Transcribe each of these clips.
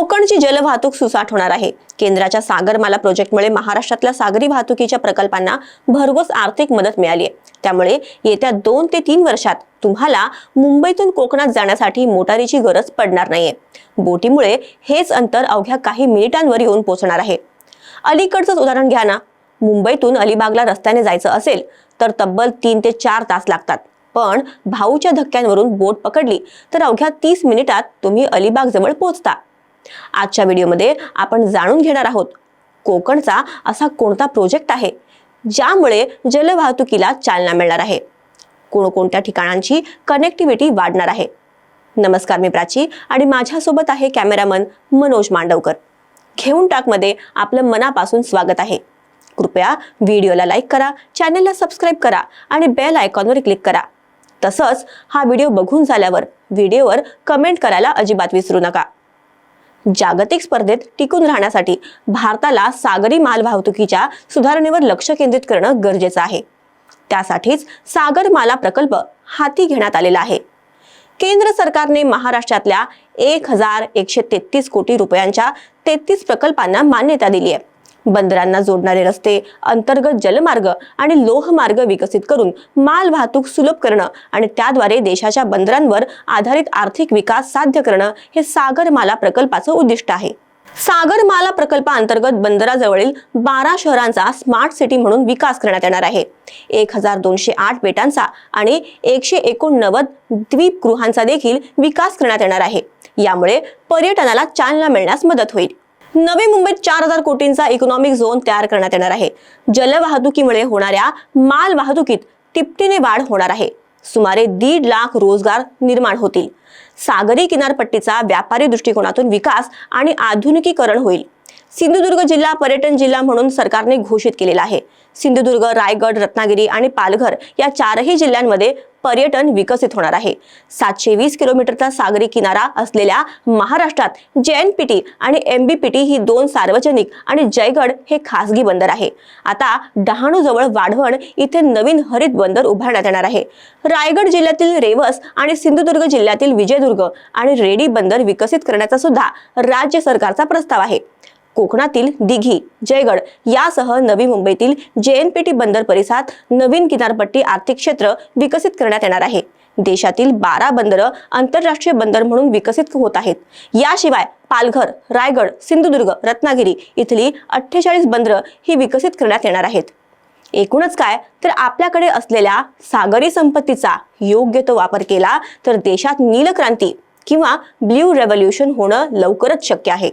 कोकणची जलवाहतूक सुसाट होणार आहे. केंद्राच्या सागरमाला प्रोजेक्टमुळे महाराष्ट्रातल्या सागरी वाहतुकीच्या प्रकल्पांना भरघोस आर्थिक मदत मिळाली आहे. त्यामुळे येत्या दोन ते तीन वर्षात तुम्हाला मुंबईतून कोकणात जाण्यासाठी मोटारीची गरज पडणार नाहीये. बोटीमुळे हेच अंतर अवघ्या काही मिनिटांवर येऊन पोहोचणार आहे. अलीकडचंच उदाहरण घ्या ना. मुंबईतून अलिबागला रस्त्याने जायचं असेल तर तब्बल तीन ते चार तास लागतात. पण भाऊच्या धक्क्यांवरून बोट पकडली तर अवघ्या तीस मिनिटात तुम्ही अलिबाग जवळ पोहोचता आजच्या व्हिडिओमध्ये आपण जाणून घेणार आहोत कोकणचा असा कोणता प्रोजेक्ट आहे ज्यामुळे जलवाहतुकीला चालना मिळणार आहे. कोणकोणत्या ठिकाणांची कनेक्टिव्हिटी वाढणार आहे. नमस्कार मी प्राची आणि माझ्यासोबत आहे कॅमेरामन मनोज मांडवकर. घेऊन टाकमध्ये आपलं मनापासून स्वागत आहे. कृपया व्हिडिओला लाईक करा चॅनलला सबस्क्राईब करा आणि बेल आयकॉनवर क्लिक करा. तसंच हा व्हिडिओ बघून झाल्यावर व्हिडिओवर कमेंट करायला अजिबात विसरू नका. जागतिक स्पर्धेत टिकून राहण्यासाठी भारताला सागरी मालवाहतुकीच्या सुधारणेवर लक्ष केंद्रित करणं गरजेचं आहे. त्यासाठीच सागरमाला प्रकल्प हाती घेण्यात आलेला आहे. केंद्र सरकारने महाराष्ट्रातल्या एक हजार एकशे तेहतीस कोटी रुपयांच्या तेहतीस प्रकल्पांना मान्यता दिली आहे. बंदरांना जोडणारे रस्ते अंतर्गत जलमार्ग आणि लोहमार्ग विकसित करून माल वाहतूक सुलभ करणं आणि त्याद्वारे देशाच्या बंदरांवर आधारित आर्थिक विकास साध्य करणं हे सागरमाला प्रकल्पाचं उद्दिष्ट आहे. सागरमाला प्रकल्पाअंतर्गत बंदराजवळील बारा शहरांचा स्मार्ट सिटी म्हणून विकास करण्यात येणार आहे. एक हजार दोनशे आठ बेटांचा आणि एकशे एकोणनव्वद द्वीपगृहांचा देखील विकास करण्यात येणार आहे. यामुळे पर्यटनाला चालना मिळण्यास मदत होईल. नवी मुंबईत चार हजार कोटींचा इकॉनॉमिक झोन तयार करण्यात येणार आहे. जलवाहतुकीमुळे होणाऱ्या माल वाहतुकीत तिपटीने वाढ होणार आहे. सुमारे दीड लाख रोजगार निर्माण होतील. सागरी किनारपट्टीचा व्यापारी दृष्टिकोनातून विकास आणि आधुनिकीकरण होईल. सिंधुदुर्ग जिल्हा पर्यटन जिल्हा म्हणून सरकारने घोषित केलेला आहे. सिंधुदुर्ग रायगड रत्नागिरी आणि पालघर या चारही जिल्ह्यांमध्ये पर्यटन विकसित होणार आहे. सातशे वीस किलोमीटरचा सागरी किनारा असलेल्या महाराष्ट्रात जेएनपीटी आणि एमबीपीटी ही दोन सार्वजनिक आणि जयगड हे खासगी बंदर आहे. आता डहाणूजवळ वाढवण इथे नवीन हरित बंदर उभारण्यात येणार आहे. रायगड जिल्ह्यातील रेवस आणि सिंधुदुर्ग जिल्ह्यातील विजयदुर्ग आणि रेडी बंदर विकसित करण्याचा सुद्धा राज्य सरकारचा प्रस्ताव आहे. कोकणातील दिघी जयगड यासह नवी मुंबईतील जेएनपीटी बंदर परिसरात नवीन किनारपट्टी आर्थिक क्षेत्र विकसित करण्यात येणार आहे. देशातील बारा बंदरं आंतरराष्ट्रीय बंदर म्हणून विकसित होत आहेत. याशिवाय पालघर रायगड सिंधुदुर्ग रत्नागिरी इथली अठ्ठेचाळीस बंदरं ही विकसित करण्यात येणार आहेत. एकूणच काय? तर आपल्याकडे असलेल्या सागरी संपत्तीचा योग्य तो वापर केला तर देशात नीलक्रांती किंवा ब्ल्यू रेव्होल्युशन होणं लवकरच शक्य आहे.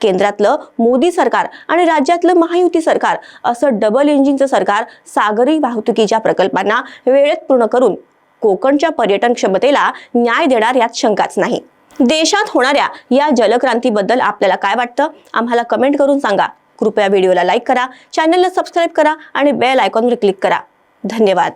केंद्रातलं मोदी सरकार आणि राज्यातलं महायुती सरकार असं डबल इंजिनचं सरकार सागरी वाहतुकीच्या प्रकल्पांना वेळेत पूर्ण करून कोकणच्या पर्यटन क्षमतेला न्याय देणार यात शंकाच नाही. देशात होणाऱ्या या जलक्रांतीबद्दल आपल्याला काय वाटतं? आम्हाला कमेंट करून सांगा. कृपया व्हिडिओला लाईक करा चॅनलला सबस्क्राईब करा आणि बेल आयकॉनवर क्लिक करा. धन्यवाद.